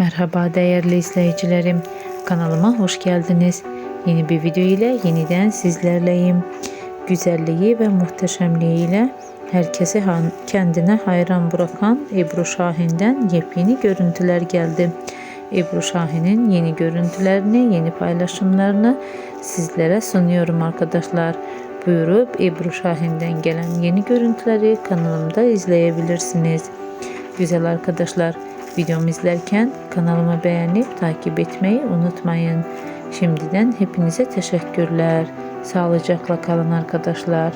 Merhaba değerli izleyicilerim. Kanalıma hoş geldiniz. Yeni bir video ile yeniden sizlerleyim. Güzelliği ve muhteşemliğiyle herkesi han- kendine hayran bırakan Ebru Şahin'den yepyeni görüntüler geldi. Ebru Şahin'in yeni görüntülerini, yeni paylaşımlarını sizlere sunuyorum arkadaşlar. Buyurup Ebru Şahin'den gelen yeni görüntüleri kanalımda izleyebilirsiniz. Güzel arkadaşlar, videomu izlerken kanalımı beğenip takip etmeyi unutmayın. Şimdiden hepinize teşekkürler. Sağlıcakla kalın arkadaşlar.